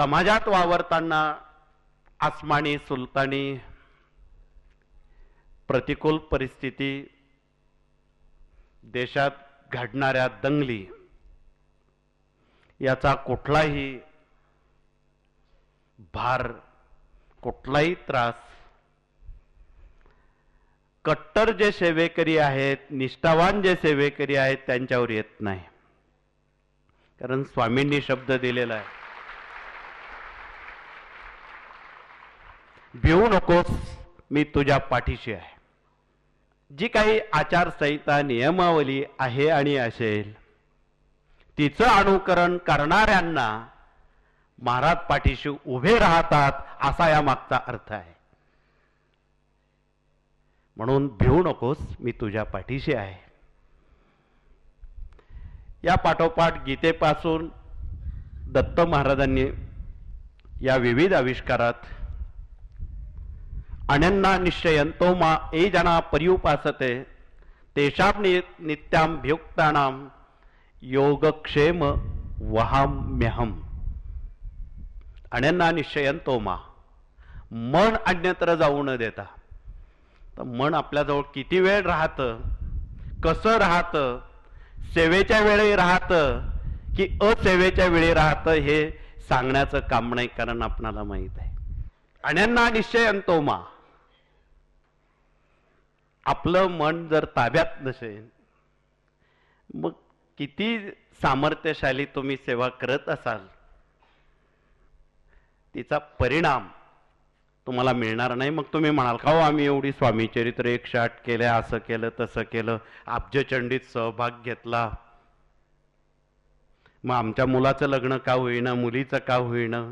समाजात वावरताना आसमानी सुलतानी प्रतिकूल परिस्थिती देशात घडणाऱ्या दंगली याचा कुठलाही भार कुठलाही त्रास कट्टर जे सेवेकरी आहेत निष्ठावान जे सेवेकरी आहेत त्यांच्यावर येत नाही. कारण स्वामींनी शब्द दिलेला आहे. भिवू नकोस मी तुझ्या पाठीशी आहे. जी काही आचारसंहिता नियमावली आहे आणि असेल तिचं अनुकरण करणाऱ्यांना महाराज पाठीशी उभे राहतात असा या मागचा अर्थ आहे. म्हणून भिवू नकोस मी तुझ्या पाठीशी आहे. या पाठोपाठ गीतेपासून दत्त महाराजांनी या विविध आविष्कारात अनन्ना निश्चयंतो मा ए जना परिउपासते तेषां नि नित्याभ्युक्तानां योगक्षेम वहाम्यहम अनन्ना निश्चयंतो मा। मन अन्यत्र जाऊ न देता। तर मन आपल्याजवळ किती वेळ राहतं कसं राहतं सेवेच्या वेळी राहतं की असेवेच्या वेळी राहतं हे सांगण्याचं काम नाही कारण आपणाला माहीत आहे. अनन्ना निश्चयंतो मा। आपलं मन जर ताब्यात नसेल मग किती सामर्थ्यशाली तुम्ही सेवा करत असाल? तिचा परिणाम तुम्हाला मिळणार नाही. मग तुम्ही म्हणाल का हो आम्ही एवढी स्वामीचरित्र एकशे आठ केलं असं केलं तसं केलं अब्जचंडीत सहभाग घेतला. मग आमच्या मुलाचं लग्न का होईना मुलीचं का होईना?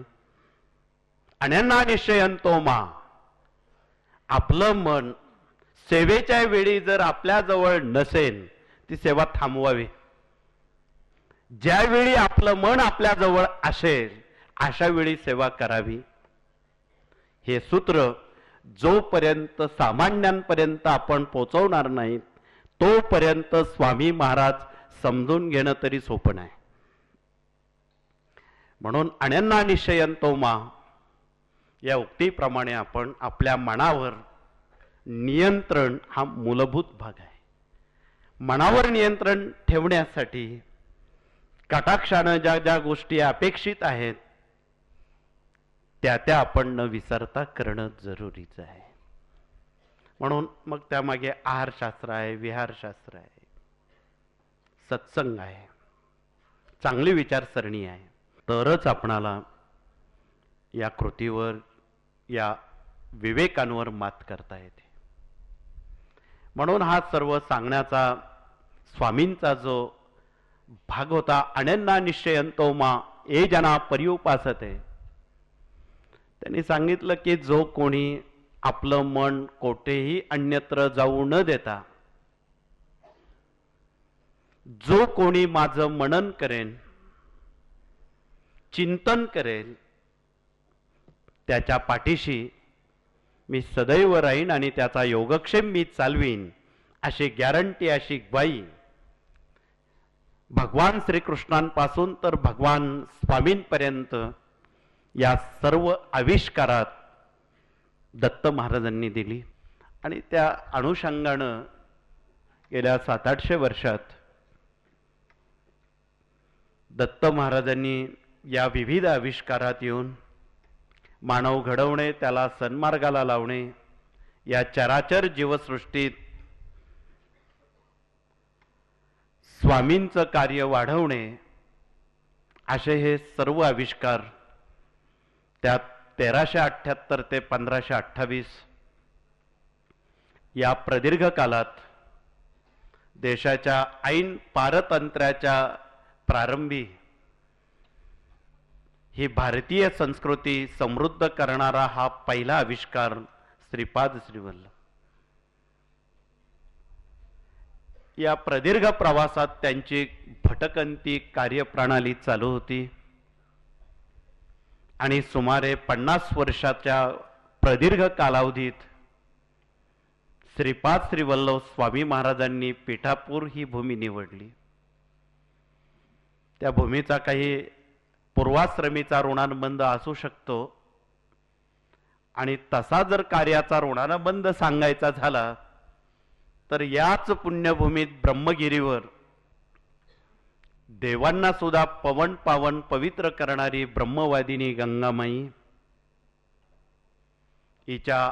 निश्चयन तो मा आपलं मन सेवेच्या वेळी जर आपल्याजवळ नसेल ती सेवा थांबवावी. ज्यावेळी आपलं मन आपल्याजवळ असेल अशा वेळी सेवा करावी. हे सूत्र जोपर्यंत सामान्यांपर्यंत आपण पोचवणार नाहीत तोपर्यंत स्वामी महाराज समजून घेणं तरी सोपं नाही. म्हणून अण्यांना निश्चयंतो मा या उक्तीप्रमाणे आपण आपल्या मनावर नियंत्रण हा मूलभूत भाग आहे. मनावर नियंत्रण ठेवण्यासाठी कटाक्षानं ज्या ज्या गोष्टी अपेक्षित आहेत त्या त्या आपण न विसरता करणं जरुरीचं आहे. म्हणून मग त्यामागे आहारशास्त्र आहे विहारशास्त्र आहे सत्संग आहे चांगली विचारसरणी आहे. तरच आपणाला या कृतीवर या विवेकांवर मात करता येते. म्हणून हा सर्व सांगण्याचा स्वामींचा जो भाग होता अण्यांना निश्चयंतो मा ए जना पर्युपासते. त्यांनी सांगितलं की जो कोणी आपलं मन कोठेही अन्यत्र जाऊ न देता जो कोणी माझं मनन करेन चिंतन करेल त्याच्या पाठीशी मी सदैव राहीन आणि त्याचा योगक्षेम मी चालवीन अशी गॅरंटी अशी ग्वाई भगवान श्रीकृष्णांपासून तर भगवान स्वामींपर्यंत या सर्व आविष्कारात दत्त महाराजांनी दिली. आणि त्या अनुषंगानं गेल्या सात आठशे वर्षात दत्त महाराजांनी या विविध आविष्कारात येऊन मानव घडवणे त्याला सन्मार्गाला लावणे या चराचर जीवसृष्टीत स्वामींचं कार्य वाढवणे असे हे सर्व आविष्कार त्यात तेराशे अठ्ठ्याहत्तर ते पंधराशे अठ्ठावीस या प्रदीर्घ कालात देशाच्या ऐन पारतंत्र्याच्या प्रारंभी ही भारतीय संस्कृती समृद्ध करणारा हा पहिला आविष्कार श्रीपाद श्रीवल्लभ. या प्रदीर्घ प्रवासात त्यांची भटकंती कार्यप्रणाली चालू होती. आणि सुमारे पन्नास वर्षाच्या प्रदीर्घ कालावधीत श्रीपाद श्रीवल्लभ स्वामी महाराजांनी पिठापूर ही भूमी निवडली. त्या भूमीचा काही पूर्वाश्रमीचा ऋणानुबंध असू शकतो. आणि तसा जर कार्याचा ऋणानुबंध सांगायचा झाला तर याच पुण्यभूमीत ब्रह्मगिरीवर देवांना सुद्धा पवन पावन पवित्र करणारी ब्रह्मवादिनी गंगामाई हिच्या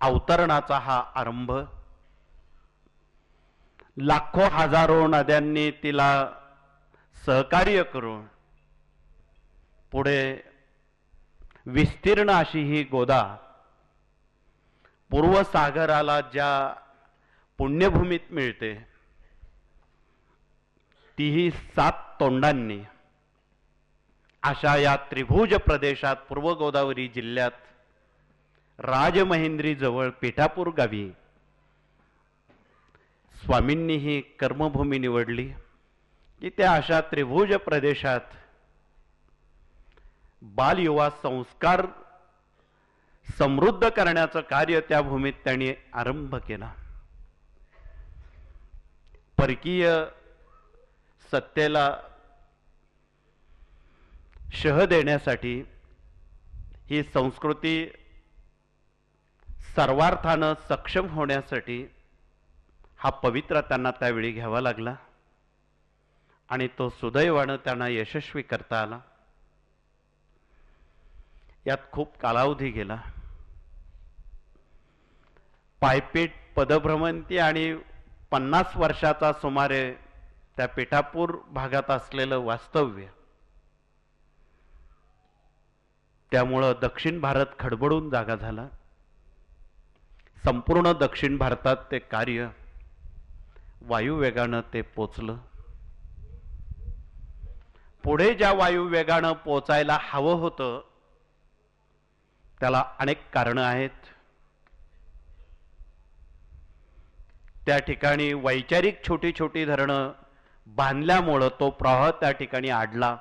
अवतरणाचा हा आरंभ. लाखो हजारो नद्यांनी तिला सहकार्य करून पुढे विस्तीर्ण अशी ही गोदा पूर्वसागराला ज्या पुण्यभूमीत मिळते तीही सात तोंडांनी. अशा या त्रिभुज प्रदेशात पूर्व गोदावरी जिल्ह्यात राजमहेंद्री जवळ पेठापूर गावी स्वामींनी ही कर्मभूमी निवडली. की त्या अशा त्रिभुज प्रदेशात बालयुवा संस्कार समृद्ध करण्याचं कार्य त्या भूमीत त्यांनी आरंभ केला. परकीय सत्तेला शह देण्यासाठी ही संस्कृती सर्वार्थानं सक्षम होण्यासाठी हा पवित्र त्यांना त्यावेळी घ्यावा लागला आणि तो सुदैवानं त्यांना यशस्वी करता आला. यात खूप कालावधी गेला. पायपीट पदभ्रमंती आणि पन्नास वर्षाचा सुमारे त्या पेठापूर भागात असलेलं वास्तव्य. त्यामुळं दक्षिण भारत खडबडून जागा झाला. संपूर्ण दक्षिण भारतात ते कार्य वायुवेगानं ते पोचलं. पुढे ज्या वायुवेगानं पोचायला हवं होतं त्याला अनेक कारणं आहेत. त्या ठिकाणी वैचारिक छोटी छोटी धरणं बांधल्यामुळं तो प्रवाह त्या ठिकाणी आडला.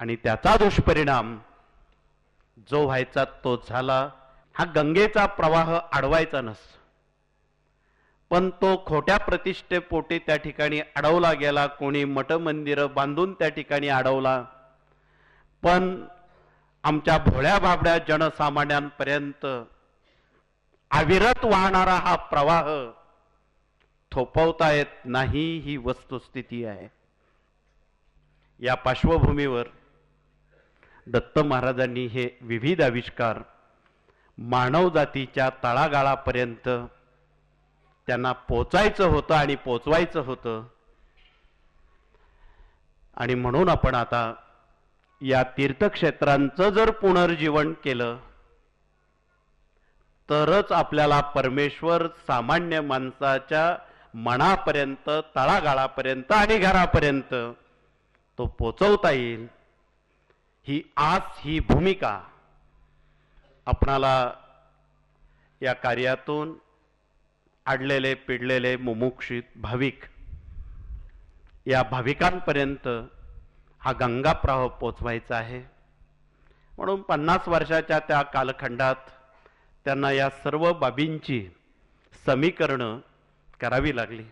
आणि त्याचा दुष्परिणाम जो व्हायचा तो झाला हा गंगेचा प्रवाह अडवायचा नस. पण तो खोट्या प्रतिष्ठेपोटी त्या ठिकाणी अडवला गेला कोणी मठ मंदिरं बांधून त्या ठिकाणी अडवला. पण आमच्या भोळ्या बाबड्या जनसामान्यांपर्यंत अविरत वाहणारा हा प्रवाह थोपवता येत नाही ही वस्तुस्थिती आहे. या पार्श्वभूमीवर दत्त महाराजांनी हे विविध आविष्कार मानवजातीच्या तळागाळापर्यंत त्यांना पोचायचं होतं आणि पोचवायचं होतं. आणि म्हणून आपण आता या तीर्थक्षेत्रांचं जर पुनर्जीवन केलं तरच आपल्याला परमेश्वर सामान्य माणसाच्या मनापर्यंत तळागाळापर्यंत आणि घरापर्यंत तो पोचवता येईल. ही आस ही भूमिका आपणाला या कार्यातून आडलेले पिडलेले मुमुक्षित भाविक या भाविकांपर्यंत हा गंगा प्रवाह पोचवायचा आहे. म्हणून पन्नास वर्षाच्या त्या कालखंडात त्यांना या सर्व बाबींची समीकरणं करावी लागली.